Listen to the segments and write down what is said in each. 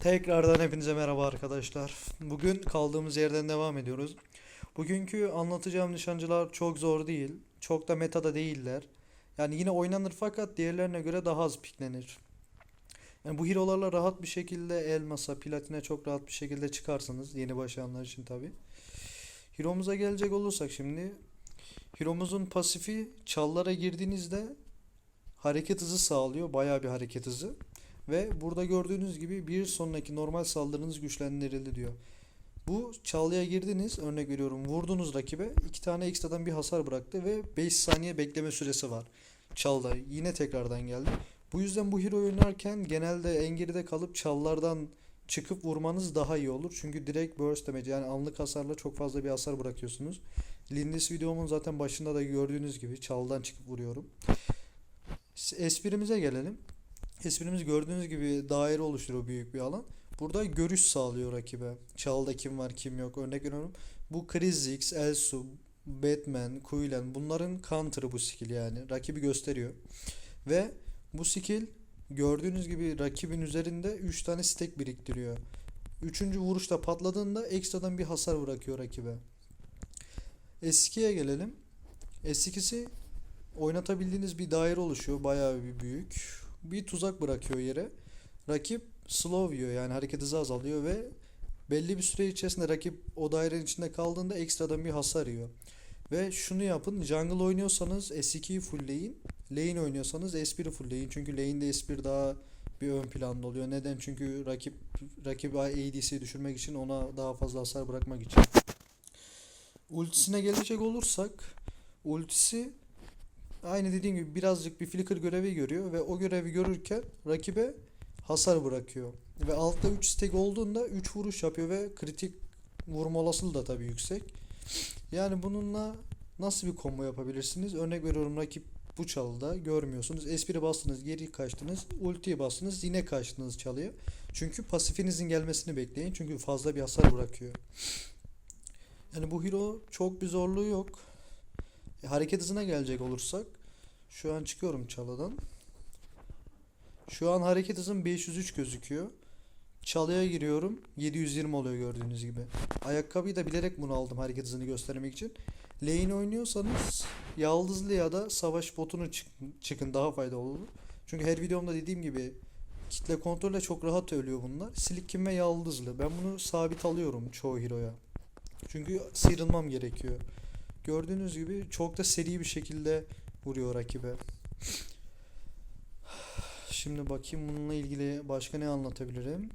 Tekrardan hepinize merhaba arkadaşlar. Bugün kaldığımız yerden devam ediyoruz. Bugünkü anlatacağım nişancılar çok zor değil. Çok da metada değiller. Yani yine oynanır fakat diğerlerine göre daha az piklenir. Yani bu hero'larla rahat bir şekilde elmasa, platine çok rahat bir şekilde çıkarsınız. Yeni başlayanlar için tabi. Hero'muza gelecek olursak şimdi. Hero'muzun pasifi çallara girdiğinizde hareket hızı sağlıyor. Bayağı bir hareket hızı. Ve burada gördüğünüz gibi bir sonraki normal saldırınız güçlendirildi diyor. Bu çalıya girdiniz örnek veriyorum vurdunuz rakibe iki tane ekstradan bir hasar bıraktı ve 5 saniye bekleme süresi var. Çalda yine tekrardan geldi. Bu yüzden bu hero oynarken genelde en geride kalıp çallardan çıkıp vurmanız daha iyi olur. Çünkü direkt burst damage yani anlık hasarla çok fazla bir hasar bırakıyorsunuz. Lindis videomun zaten başında da gördüğünüz gibi çaldan çıkıp vuruyorum. Esprimize gelelim. Esprimiz gördüğünüz gibi daire oluşturuyor büyük bir alan. Burada görüş sağlıyor rakibe. Çalda kim var kim yok. Örnek veriyorum. Bu Krizix, Elsu, Batman, Quillen bunların counter'ı bu skill yani. Rakibi gösteriyor. Ve bu skill gördüğünüz gibi rakibin üzerinde 3 tane stack biriktiriyor. Üçüncü vuruşta patladığında ekstradan bir hasar bırakıyor rakibe. S2'ye gelelim. S2'si oynatabildiğiniz bir daire oluşuyor. Bayağı bir büyük. Bir tuzak bırakıyor yere. Rakip slow yiyor yani hareket hızı azalıyor ve belli bir süre içerisinde rakip o dairenin içinde kaldığında ekstradan bir hasar yiyor. Ve şunu yapın jungle oynuyorsanız S2'yi fullleyin. Lane oynuyorsanız S1'i fullleyin. Çünkü lane'de S1 daha bir ön planda oluyor. Neden? Çünkü rakip rakip ADC'yi düşürmek için ona daha fazla hasar bırakmak için. Ultisine gelecek olursak ultisi aynı dediğim gibi birazcık bir flicker görevi görüyor ve o görevi görürken rakibe hasar bırakıyor. Ve altta 3 stack olduğunda 3 vuruş yapıyor ve kritik vurma olasılığı da tabii yüksek. Yani bununla nasıl bir combo yapabilirsiniz? Örnek veriyorum rakip bu çalıda görmüyorsunuz. S1'i bastınız geri kaçtınız. Ultiyi bastınız yine kaçtınız çalıya. Çünkü pasifinizin gelmesini bekleyin. Çünkü fazla bir hasar bırakıyor. Yani bu hero çok bir zorluğu yok. E, hareket hızına gelecek olursak şu an çıkıyorum çalıdan. Şu an hareket hızım 503 gözüküyor. Çalıya giriyorum. 720 oluyor gördüğünüz gibi. Ayakkabıyı da bilerek bunu aldım hareket hızını göstermek için. Lane oynuyorsanız yaldızlı ya da savaş botunu çık- çıkın daha faydalı olur. Çünkü her videomda dediğim gibi kitle kontrolle çok rahat ölüyor bunlar. Silikim ve yaldızlı. Ben bunu sabit alıyorum çoğu hero'ya. Çünkü sıyrılmam gerekiyor. Gördüğünüz gibi çok da seri bir şekilde vuruyor rakibe. Şimdi bakayım bununla ilgili başka ne anlatabilirim.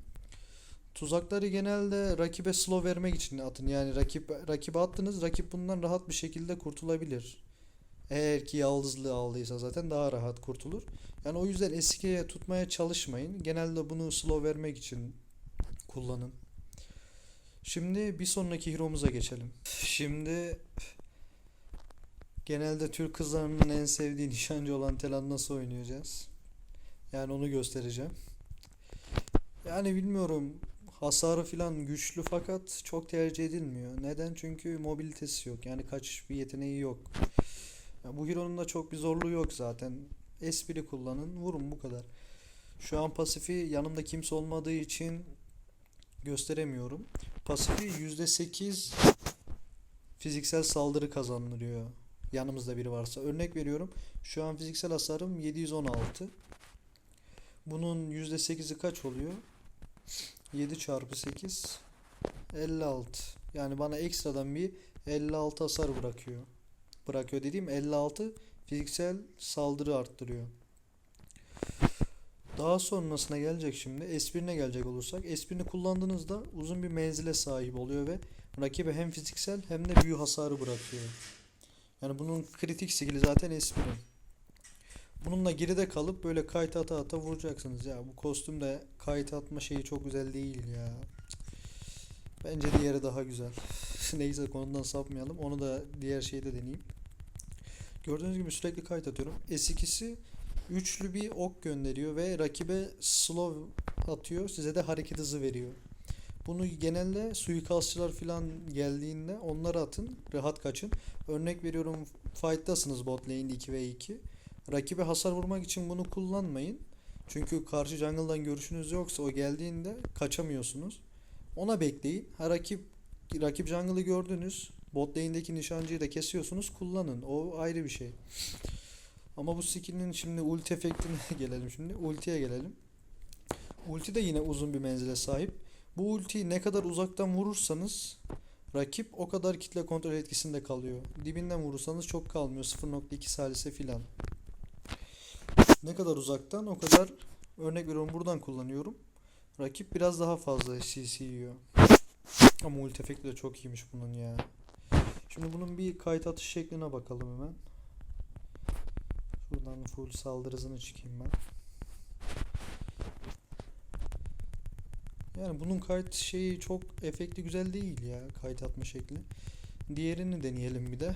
Tuzakları genelde rakibe slow vermek için atın. Yani rakip rakibe attınız, rakip bundan rahat bir şekilde kurtulabilir. Eğer ki yaldızlı aldıysa zaten daha rahat kurtulur. Yani o yüzden eskiye tutmaya çalışmayın. Genelde bunu slow vermek için kullanın. Şimdi bir sonraki hero'muza geçelim. Şimdi genelde Türk kızlarının en sevdiği nişancı olan Telan nasıl oynayacağız? Yani onu göstereceğim. Yani bilmiyorum hasarı filan güçlü fakat çok tercih edilmiyor. Neden? Çünkü mobilitesi yok. Yani kaçış bir yeteneği yok. Ya bu hero'nun da çok bir zorluğu yok zaten. S1'i kullanın, vurun bu kadar. Şu an pasifi yanımda kimse olmadığı için gösteremiyorum. Pasifi %8 fiziksel saldırı kazandırıyor. Yanımızda biri varsa. Örnek veriyorum. Şu an fiziksel hasarım 716. Bunun %8'i kaç oluyor? 7 çarpı 8 56. Yani bana ekstradan bir 56 hasar bırakıyor. Bırakıyor dediğim 56 fiziksel saldırı arttırıyor. Daha sonrasına gelecek şimdi. S1'ine gelecek olursak. S1'ini kullandığınızda uzun bir menzile sahip oluyor ve rakibe hem fiziksel hem de büyü hasarı bırakıyor. Yani bunun kritik skill'i zaten S1'in. Bununla geride kalıp böyle kayıt ata ata vuracaksınız ya. Bu kostümde kayıt atma şeyi çok güzel değil ya. Bence diğeri daha güzel. Neyse konudan sapmayalım. Onu da diğer şeyde deneyeyim. Gördüğünüz gibi sürekli kayıt atıyorum. S2'si üçlü bir ok gönderiyor ve rakibe slow atıyor. Size de hareket hızı veriyor. Bunu genelde suikastçılar falan geldiğinde onları atın. Rahat kaçın. Örnek veriyorum fight'tasınız bot lane'de 2 ve 2. Rakibe hasar vurmak için bunu kullanmayın. Çünkü karşı jungle'dan görüşünüz yoksa o geldiğinde kaçamıyorsunuz. Ona bekleyin. Ha rakip rakip jungle'ı gördünüz. Bot lane'deki nişancıyı da kesiyorsunuz. Kullanın. O ayrı bir şey. Ama bu skill'in şimdi ulti efektine gelelim şimdi. Ultiye gelelim. Ulti de yine uzun bir menzile sahip. Bu ultiyi ne kadar uzaktan vurursanız rakip o kadar kitle kontrol etkisinde kalıyor. Dibinden vurursanız çok kalmıyor. 0.2 salise filan. Ne kadar uzaktan o kadar örnek veriyorum buradan kullanıyorum. Rakip biraz daha fazla CC yiyor. Ama ulti efekti de çok iyiymiş bunun ya. Şimdi bunun bir kayıt atış şekline bakalım hemen. Şuradan full saldırı hızını çıkayım ben. Yani bunun kayıt şeyi çok efekti güzel değil ya kayıt atma şekli. Diğerini deneyelim bir de.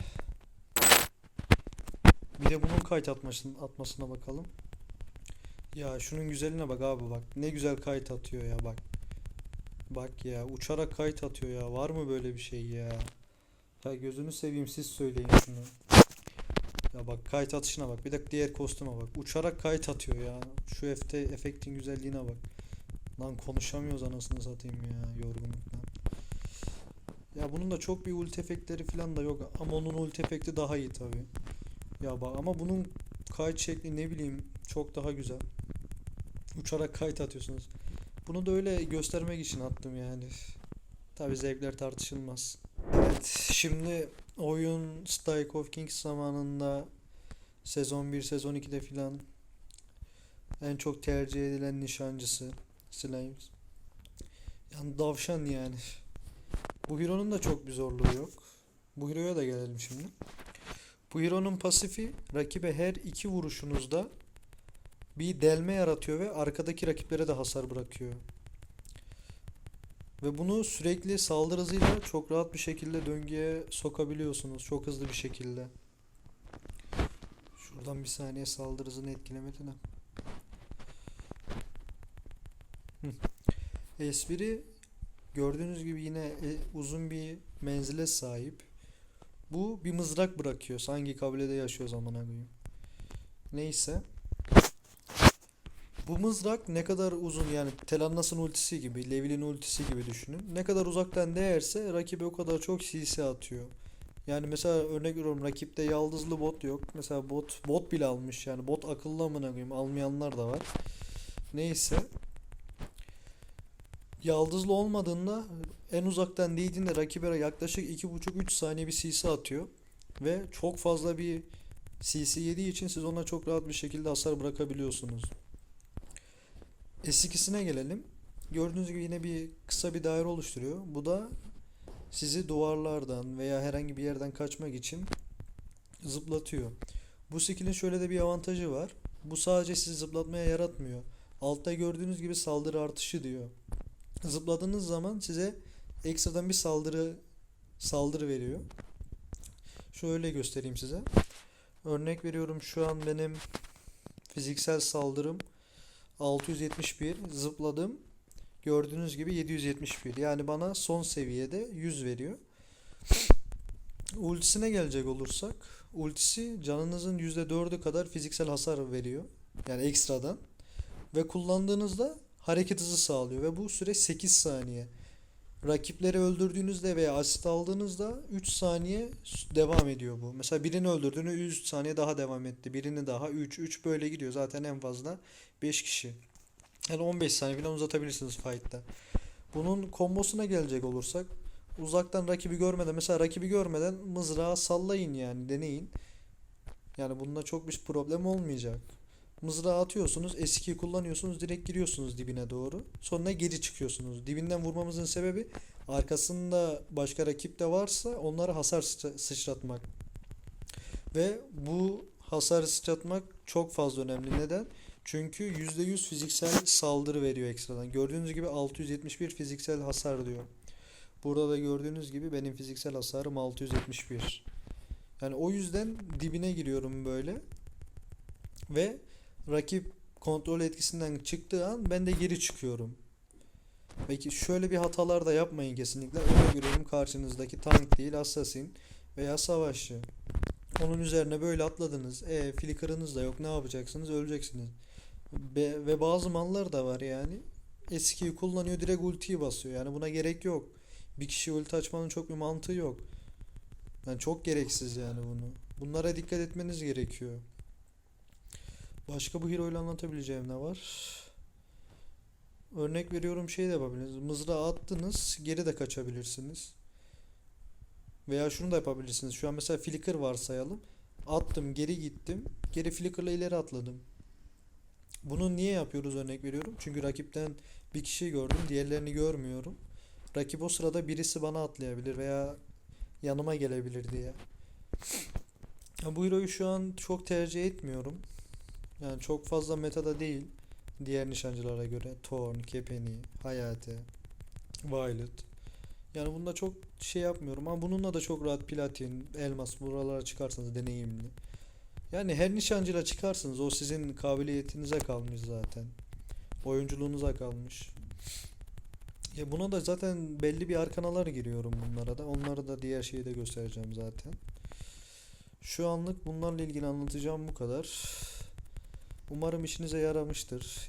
Bir de bunun kayıt atmasına, atmasına bakalım. Ya şunun güzeline bak abi bak. Ne güzel kayıt atıyor ya bak. Bak ya uçarak kayıt atıyor ya. Var mı böyle bir şey ya? Ya gözünü seveyim siz söyleyin şunu. Ya bak kayıt atışına bak. Bir de diğer kostüme bak. Uçarak kayıt atıyor ya. Şu efte, efektin güzelliğine bak. Lan konuşamıyoruz anasını satayım ya yorgunluktan. Ya bunun da çok bir ulti efektleri falan da yok ama onun ulti efekti daha iyi tabi. Ya bak ama bunun kayıt şekli ne bileyim çok daha güzel. Uçarak kayıt atıyorsunuz. Bunu da öyle göstermek için attım yani. Tabi zevkler tartışılmaz. Evet şimdi oyun Strike of Kings zamanında sezon 1 sezon 2'de filan en çok tercih edilen nişancısı Slimes. Yani davşan yani. Bu hero'nun da çok bir zorluğu yok. Bu hero'ya da gelelim şimdi. Bu hero'nun pasifi rakibe her iki vuruşunuzda bir delme yaratıyor ve arkadaki rakiplere de hasar bırakıyor. Ve bunu sürekli saldırı hızıyla çok rahat bir şekilde döngüye sokabiliyorsunuz. Çok hızlı bir şekilde. Şuradan bir saniye saldırı hızını etkilemedi de. S1'i gördüğünüz gibi yine e, uzun bir menzile sahip. Bu bir mızrak bırakıyor. Hangi kabilede yaşıyor amına koyayım. Neyse. Bu mızrak ne kadar uzun yani Telannas'ın ultisi gibi, Levil'in ultisi gibi düşünün. Ne kadar uzaktan değerse rakibe o kadar çok CC atıyor. Yani mesela örnek veriyorum rakipte yaldızlı bot yok. Mesela bot bot bile almış yani bot akıllı amına koyayım almayanlar da var. Neyse Yaldızlı olmadığında en uzaktan değdiğinde rakibe yaklaşık 2,5-3 saniye bir CC atıyor. Ve çok fazla bir CC yediği için siz ona çok rahat bir şekilde hasar bırakabiliyorsunuz. S2'sine gelelim. Gördüğünüz gibi yine bir kısa bir daire oluşturuyor. Bu da sizi duvarlardan veya herhangi bir yerden kaçmak için zıplatıyor. Bu skill'in şöyle de bir avantajı var. Bu sadece sizi zıplatmaya yaratmıyor. Altta gördüğünüz gibi saldırı artışı diyor. Zıpladığınız zaman size ekstradan bir saldırı saldırı veriyor. Şöyle göstereyim size. Örnek veriyorum şu an benim fiziksel saldırım 671 zıpladım. Gördüğünüz gibi 771. Yani bana son seviyede 100 veriyor. Ultisine gelecek olursak ultisi canınızın %4'ü kadar fiziksel hasar veriyor. Yani ekstradan. Ve kullandığınızda hareket hızı sağlıyor ve bu süre 8 saniye. Rakipleri öldürdüğünüzde veya asit aldığınızda 3 saniye devam ediyor bu. Mesela birini öldürdüğünü 3 saniye daha devam etti. Birini daha 3 3 böyle gidiyor. Zaten en fazla 5 kişi. Yani 15 saniye falan uzatabilirsiniz fight'ta. Bunun kombosuna gelecek olursak uzaktan rakibi görmeden mesela rakibi görmeden mızrağı sallayın yani deneyin. Yani bunda çok bir problem olmayacak. Mızrağı atıyorsunuz, eskiyi kullanıyorsunuz, direkt giriyorsunuz dibine doğru. Sonra geri çıkıyorsunuz. Dibinden vurmamızın sebebi arkasında başka rakip de varsa onlara hasar sıçra- sıçratmak. Ve bu hasar sıçratmak çok fazla önemli. Neden? Çünkü %100 fiziksel saldırı veriyor ekstradan. Gördüğünüz gibi 671 fiziksel hasar diyor. Burada da gördüğünüz gibi benim fiziksel hasarım 671. Yani o yüzden dibine giriyorum böyle. Ve rakip kontrol etkisinden çıktığı an ben de geri çıkıyorum. Peki şöyle bir hatalar da yapmayın kesinlikle. Örnek veriyorum karşınızdaki tank değil assassin veya savaşçı. Onun üzerine böyle atladınız. E flicker'ınız da yok ne yapacaksınız? Öleceksiniz. Be- ve bazı mallar da var yani. Eskiyi kullanıyor direkt ultiyi basıyor. Yani buna gerek yok. Bir kişi ulti açmanın çok bir mantığı yok. Yani çok gereksiz yani bunu. Bunlara dikkat etmeniz gerekiyor. Başka bu hero ile anlatabileceğim ne var? Örnek veriyorum şey de yapabilirsiniz. Mızrağı attınız, geri de kaçabilirsiniz. Veya şunu da yapabilirsiniz. Şu an mesela flicker varsayalım. Attım, geri gittim. Geri flicker'la ileri atladım. Bunu niye yapıyoruz örnek veriyorum? Çünkü rakipten bir kişi gördüm, diğerlerini görmüyorum. Rakip o sırada birisi bana atlayabilir veya yanıma gelebilir diye. Bu hero'yu şu an çok tercih etmiyorum. Yani çok fazla metada değil. Diğer nişancılara göre Thorn, Kepeni, Hayate, Violet. Yani bunda çok şey yapmıyorum ama bununla da çok rahat platin, elmas buralara çıkarsanız deneyimli. Yani her nişancıyla çıkarsınız. O sizin kabiliyetinize kalmış zaten. Oyunculuğunuza kalmış. Ya buna da zaten belli bir arkanalar giriyorum bunlara da. Onları da diğer şeyi de göstereceğim zaten. Şu anlık bunlarla ilgili anlatacağım bu kadar. Umarım işinize yaramıştır.